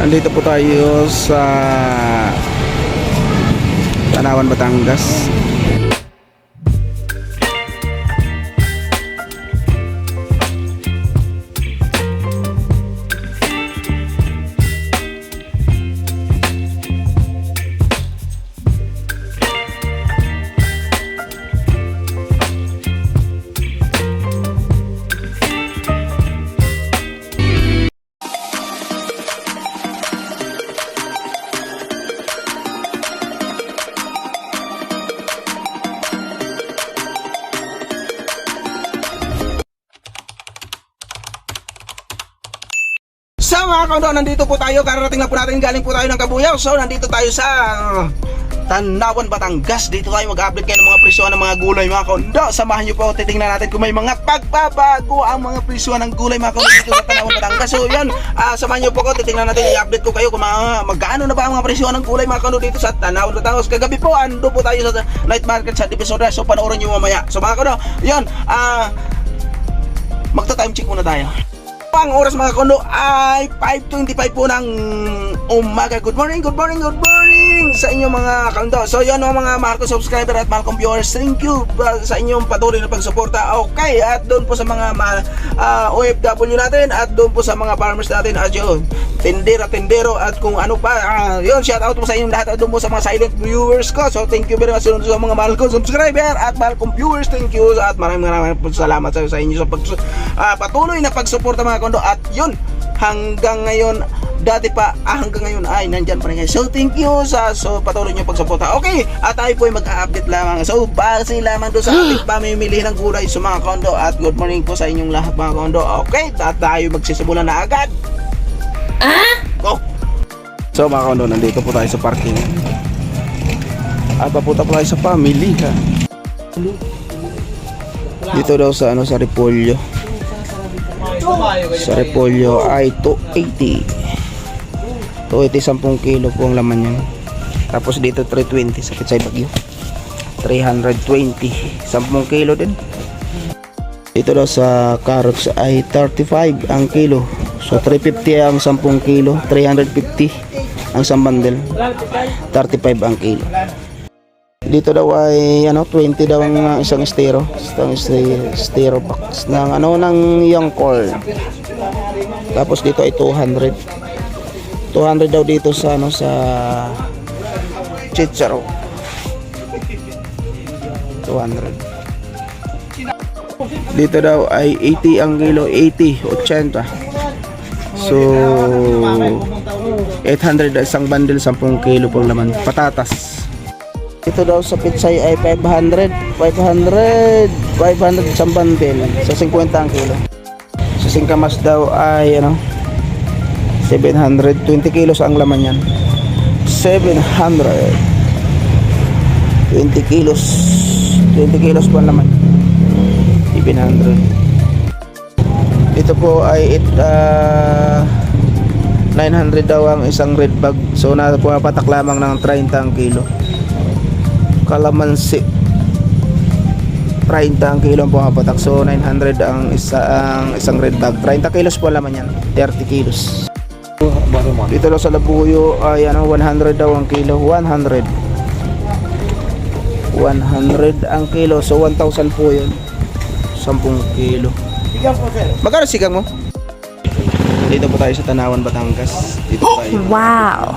Nandito po tayo sa Tanawan, Batangas. Kaundo, nandito po tayo. Kararating lang po natin. Galing po tayo ng Kabuyaw. So, nandito tayo sa uh, Tanawan, Batangas. Dito tayo mag-update kayo ng mga presyohan ng mga gulay mga kaundo. Samahan nyo po. Titingnan natin kung may mga pagbabago ang mga presyohan ng gulay mga kaundo dito sa Tanawan, Batangas. So, yan. Uh, samahan nyo po ko. Titingnan natin. I-update ko kayo kung mga, magkano na ba ang mga presyohan ng gulay mga kaundo dito sa Tanawan, Batangas. Kagabi po, ando po tayo sa night market sa Divisoria. So, panoorin nyo mamaya. So, mga kaundo, yan. Ah... magta-time check muna tayo. Ang oras mga kondo ay 5.25 po ng umaga. Good morning, good morning, good morning sa inyo mga kondo. So yun mga mga mahal ko subscriber at mahal kong viewers. Thank you uh, sa inyong patuloy na pagsuporta. Okay, at doon po sa mga ah, OFW natin at doon po sa mga farmers natin. At yun, tindera, tindero at kung ano pa. ah, yun, shout out po sa inyong lahat at doon po sa mga silent viewers ko. So thank you very much sa mga mahal ko subscriber at mahal kong viewers. Thank you at maraming maraming po salamat sa, sa inyo sa pag, ah, patuloy na pagsuporta mga kondo. At yun, hanggang ngayon dati pa ah, hanggang ngayon ay nandyan pa rin kayo. So thank you sa so patuloy nyo pagsuporta. Okay at tayo po ay mag-update lamang. So base lamang doon sa ating pamimili ng gulay. Sa mga kondo at good morning po sa inyong lahat mga kondo. Okay at tayo magsisimulan na agad. Ah? go so mga kondo nandito po tayo sa parking. At papunta po tayo sa family ha dito daw sa ano sa Repolyo sa repolyo ay 280 280 10 kilo po ang laman yan tapos dito 320 sa Pitsay Bagyo 320 10 kilo din. Dito daw sa carrots ay 35 ang kilo. So 350 ang 10 kilo 350 ang isang bundle 35 ang kilo dito daw ay ano 20 daw ang isang estero. Isang este- estero box ng ano ng young corn. Tapos dito ay 200 200 daw dito sa ano sa chicharo. 200 dito daw ay 80 ang kilo 80 80 so 800 ang isang bundle 10 kilo pong laman patatas ito daw sa pitsay ay 500 500 500 isang bundle sa 50 ang kilo. Sa singkamas daw ay ano 700 20 kilos ang laman yan 700 20 kilos 20 kilos po ang laman. 700 ito po ay it, ah, 900 daw ang isang red bag. So na pumapatak lamang ng 30 ang kilo kalamansi. 30 ang kilo ang pumapatak. So 900 ang isa ang isang red bag. 30 kilos po laman yan. 30 kilos. Dito daw sa Labuyo ay ano 100 daw ang kilo. 100 100 ang kilo. So 1,000 po yun. 10 kilo. Magkano sigang mo? dito po tayo sa Tanawan, Batangas. Dito tayo. Wow.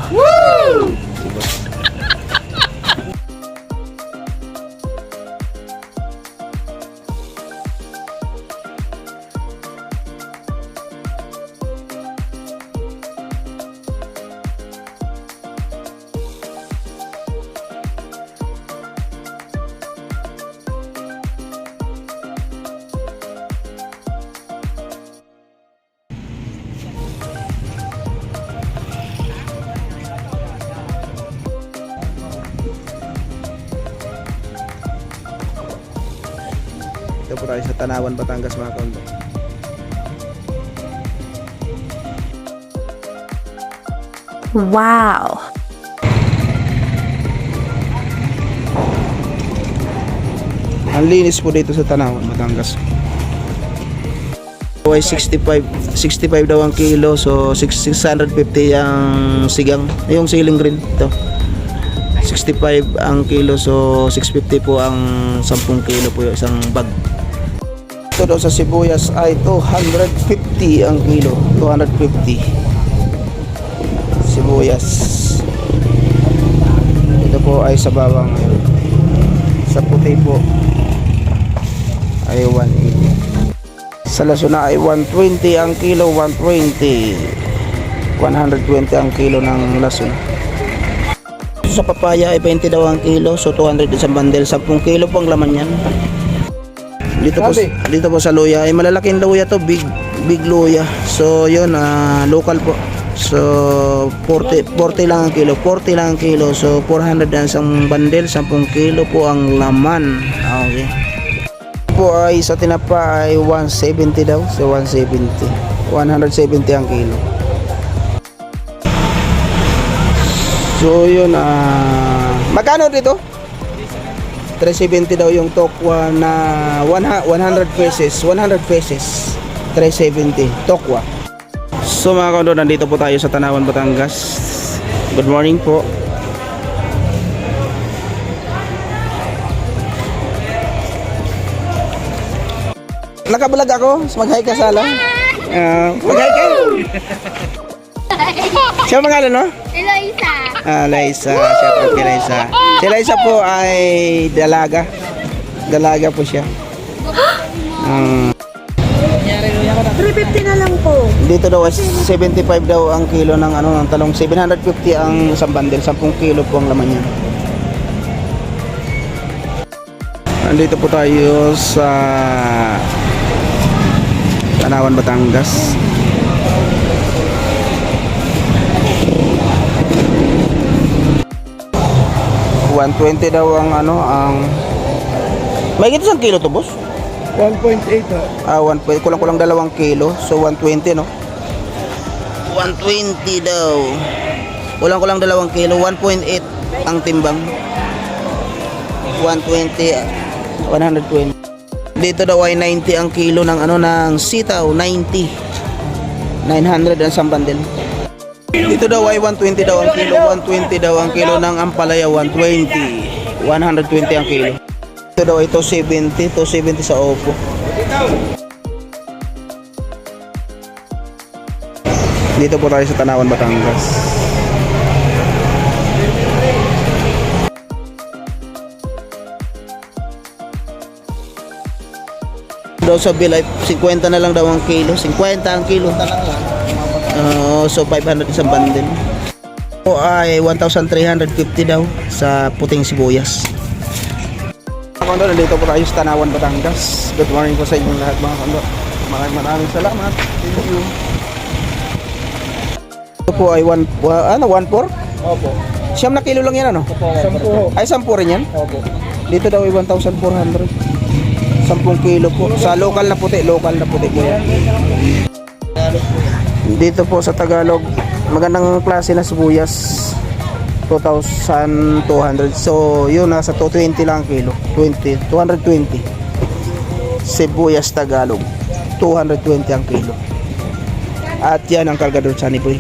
Dito po tayo sa Tanawan, Batangas mga kondo. Wow. Ang linis po dito sa Tanawan, Batangas. daw ay 65 65 daw ang kilo so 6 650 ang sigang yung ceiling green ito 65 ang kilo so 650 po ang 10 kilo po yung isang bag ito daw sa sibuyas ay 250 ang kilo. 250 sibuyas. Ito po ay sa bawang sa puti po ay 180 sa lasuna ay 120 ang kilo 120 120 ang kilo ng lason sa papaya ay 20 daw ang kilo so 200 isang bundle 10 kilo po ang laman yan dito po, dito po sa luya. Ay malalaking luya to big big luya. So yun ah, local po. So 40, 40 lang ang kilo 40 lang ang kilo. So 400 ang isang bundle 10 kilo po ang laman. Okay. Po ay sa tinapa ay 170 daw so 170 170 ang kilo. So yun ah magkano dito 370 daw yung tokwa na 100 pesos 100 pesos 370 tokwa so mga kondo nandito po tayo sa Tanawan Batangas good morning po Nakabalag ako, so mag-hi ka sala. Uh, mag-hi ka. Siya mga no? Eloisa. Ah, Liza. Shout out kay Liza. Si Liza po ay dalaga. Dalaga po siya. Um, 350 na lang po. dito daw ay 75 daw ang kilo ng ano ng talong 750 ang isang bundle 10 kilo po ang laman niya Nandito po tayo sa Tanawan, Batangas $120 daw ang ano ang may isang kilo to boss? 1.8 ha. Ah, 1 kulang-kulang dalawang kilo. So 120 no? 120 daw. Kulang-kulang dalawang kilo, 1.8 ang timbang. 120 120. Dito daw ay 90 ang kilo ng ano ng sitaw, 90. 900 ang isang Dito daw ay 120 daw ang kilo, 120 daw ang kilo ng ampalaya, 120. 120 ang kilo. Ito daw ay 270, 270 sa Oppo. Dito po tayo sa Tanawan, Batangas. Daw sa bill ay 50 na lang daw ang kilo. 50 ang kilo. Oo, so 500 isang bundle. O ay 1,350 daw sa puting sibuyas. Kondo, nandito po tayo sa Tanawan, Batangas. Good morning po sa inyong lahat mga kondo. Maraming maraming salamat. Thank you. Ito po ay 1, ano, 1,4? Opo. Siyam na kilo lang yan ano? Sampu. Ay, 10 rin yan? Opo. Dito daw ay 1,400. 10 kilo po. Sa local na puti, local na puti po yan. Dito po sa Tagalog, magandang klase na sibuyas. 2,200. So, yun, nasa 220 lang ang kilo. 20, 220. Sibuyas Tagalog. 220 ang kilo. At yan ang Cargador Sunny Boy.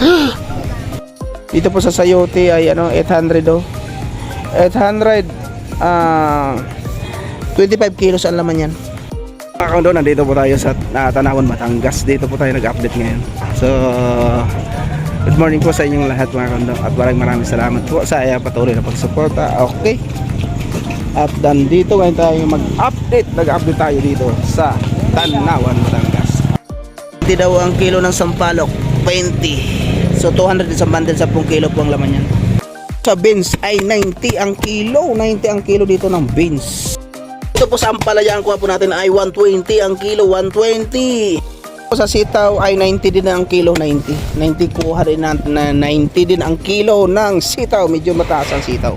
Dito po sa Sayote ay ano, 800 do. 800 ah 25 kilos ang laman yan. Mga kondo, nandito po tayo sa uh, Tanawan, Batangas. Dito po tayo nag-update ngayon. So, good morning po sa inyong lahat mga kondo. At maraming maraming salamat po sa uh, patuloy na pagsuporta. Okay. At nandito ngayon tayo mag-update. Nag-update tayo dito sa Tanawan, Batangas. 20 daw ang kilo ng sampalok. 20. So, 200 isang bundle, 10 kilo po ang laman yan. Sa beans ay 90 ang kilo. 90 ang kilo dito ng beans. Ito po sa ampalayaan kuha po natin ay 120 ang kilo, 120. Sa sitaw ay 90 din ang kilo, 90. 90 kuha rin natin na 90 din ang kilo ng sitaw. Medyo mataas ang sitaw.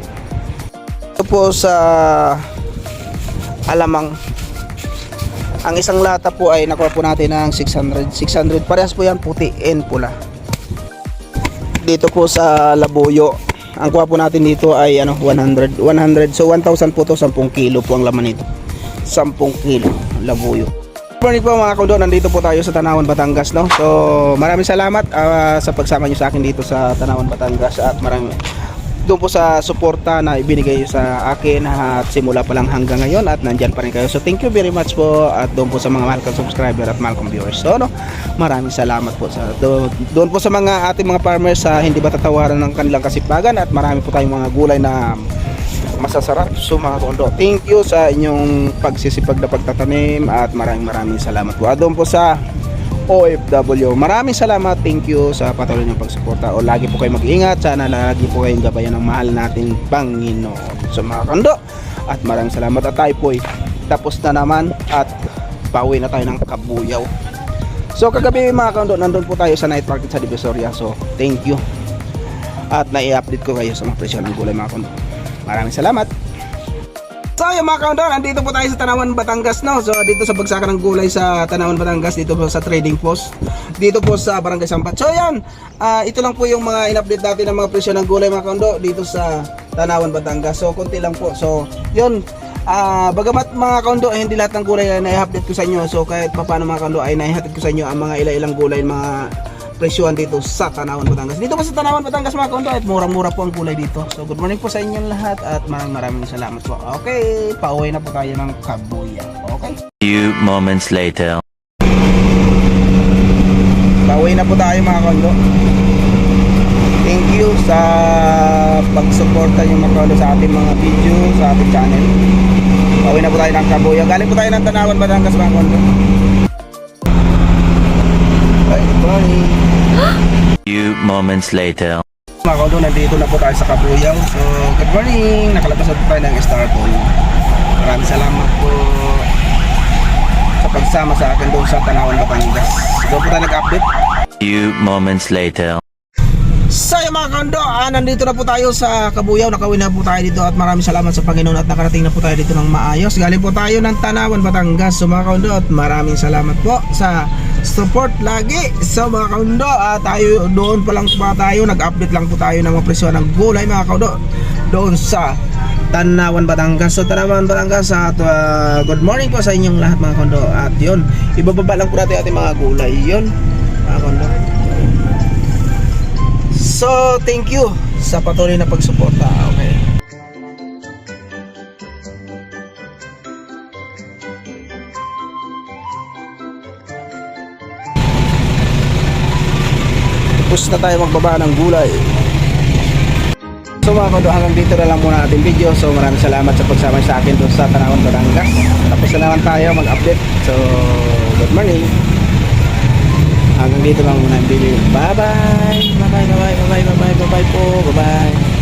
Ito po sa alamang. Ang isang lata po ay nakuha po natin ng 600. 600 parehas po yan puti and pula. Dito po sa labuyo, ang kuha po natin dito ay ano 100 100 so 1000 po to 10 kilo po ang laman nito. 10 kilo labuyo. Morning po mga kondo, nandito po tayo sa Tanawan, Batangas no. So, maraming salamat ah, sa pagsama niyo sa akin dito sa Tanawan, Batangas at maraming doon po sa suporta na ibinigay sa akin at simula pa lang hanggang ngayon at nandyan pa rin kayo. So thank you very much po at doon po sa mga mahal kong subscriber at mahal kong viewers. So no, maraming salamat po sa doon po sa mga ating mga farmers sa hindi ba tatawaran ng kanilang kasipagan at marami po tayong mga gulay na masasarap so mga kondo thank you sa inyong pagsisipag na pagtatanim at maraming maraming salamat po at doon po sa OFW maraming salamat. Thank you sa patuloy ng pagsuporta. O lagi po kayo mag-ingat. Sana lagi po kayong gabayan ng mahal nating Panginoon. So mga kondo at maraming salamat. At tayo po ay tapos na naman at pauwi na tayo ng Kabuyaw. So kagabi mga kondo nandun po tayo sa night market sa Divisoria. So thank you. At nai-update ko kayo sa mga presyo ng gulay mga kondo Maraming salamat. So yung mga countdown, nandito po tayo sa Tanawan, Batangas no. So dito sa bagsakan ng gulay sa Tanawan, Batangas, dito po sa trading post. Dito po sa Barangay Sampat. So yan, ah, ito lang po yung mga in-update natin ng mga presyo ng gulay mga kaundo dito sa Tanawan, Batangas. So konti lang po. So yun, Ah, bagamat mga kaundo eh, hindi lahat ng gulay ay nai-update ko sa inyo. So kahit paano mga kaundo ay nai-update ko sa inyo ang mga ila-ilang gulay, mga presyuhan dito sa Tanawan, Batangas. Dito pa sa Tanawan, Batangas mga kaundo at murang-mura po ang gulay dito. So good morning po sa inyong lahat at maraming maraming salamat po. Okay, pauwi na po tayo ng Kabuya. Okay? Few moments later. Pauwi na po tayo mga kaundo. Thank you sa pagsuporta yung mga kaundo sa ating mga video, sa ating channel. Pauwi na po tayo ng Kabuya. Galing po tayo ng Tanawan, Batangas mga kaundo. Bye. Few moments later. Mga kaundo, nandito na po tayo sa Kabuyaw. So, good morning! Nakalabas na po tayo ng Star Pool. Maraming salamat po sa pagsama sa akin doon sa Tanawan, Batangas. Doon po tayo nag-update. Few moments later. Mga kondo, ah, nandito na po tayo sa Kabuyaw, nakawin na po tayo dito at maraming salamat sa Panginoon at nakarating na po tayo dito ng maayos. Galing po tayo ng Tanawan, Batangas. So mga kondo, at maraming salamat po sa support lagi. So mga kondo, ah, tayo doon pa lang pa tayo, nag-update lang po tayo ng mga presyo ng gulay mga kondo doon sa Tanawan, Batangas. So Tanawan, Batangas at ah, good morning po sa inyong lahat mga kondo. At yun, ibababa lang po natin ating mga gulay. Yun, mga kondo. So, thank you sa patuloy na pagsuporta. Okay. Tapos na tayo magbaba ng gulay. So mga kondo, hanggang dito na lang muna ating video. So maraming salamat sa pagsama sa akin doon sa Tanawan, Batangas. Tapos na naman tayo mag-update. So, good morning. Hanggang dito lang muna ang video. Bye-bye! Bye-bye, bye-bye, bye-bye, bye-bye, bye-bye po. Bye-bye!